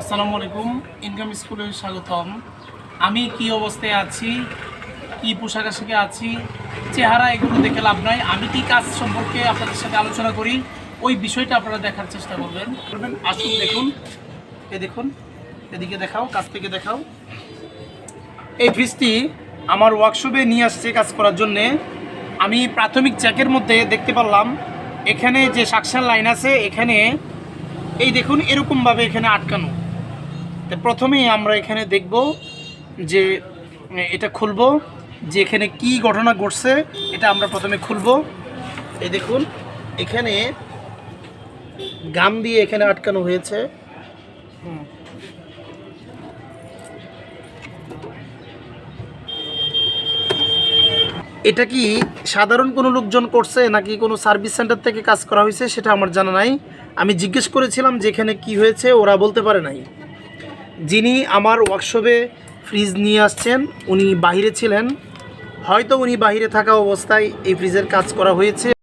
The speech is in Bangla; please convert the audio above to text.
আসসালামু আলাইকুম। ইনকাম স্কুলে স্বাগতম। আমি কি অবস্থায় আছি? কি পোশাক আশাকে আছি? চেহারা এগুলো দেখে লাভ নাই। আমি কি কাজ সম্পর্কে আপনাদের সাথে আলোচনা করি? ওই বিষয়টা আপনারা দেখার চেষ্টা করবেন। করবেন আসুন, দেখুন। এ দেখুন, এদিকে দেখাও, কাছ থেকে দেখাও। এই ফ্রিজটি আমার ওয়ার্কশপে নিয়ে আসছে কাজ করার জন্যে। আমি প্রাথমিক চেকের মধ্যে দেখতে পারলাম, এখানে যে সাকশন লাইন আছে, এখানে এই দেখুন, এরকমভাবে এখানে আটকানো। তো প্রথমেই আমরা এখানে দেখব যে এটা খুলব যে এখানে কি ঘটনা ঘটছে এটা আমরা প্রথমে খুলব। এই দেখুন এখানে গাম দিয়ে এখানে আটকানো হয়েছে। এটা কি সাধারণ কোনো লোকজন করছে নাকি কোনো সার্ভিস সেন্টার থেকে কাজ করা হয়েছে সেটা আমার জানা নাই। আমি জিজ্ঞেস করেছিলাম যে এখানে কি হয়েছে ওরা বলতে পারে নাই। যিনি আমার ওয়ার্কশপে ফ্রিজ নিয়ে আসছেন, উনি বাহিরে ছিলেন। হয়তো উনি বাহিরে থাকা অবস্থায় এই ফ্রিজের কাজ করা হয়েছে।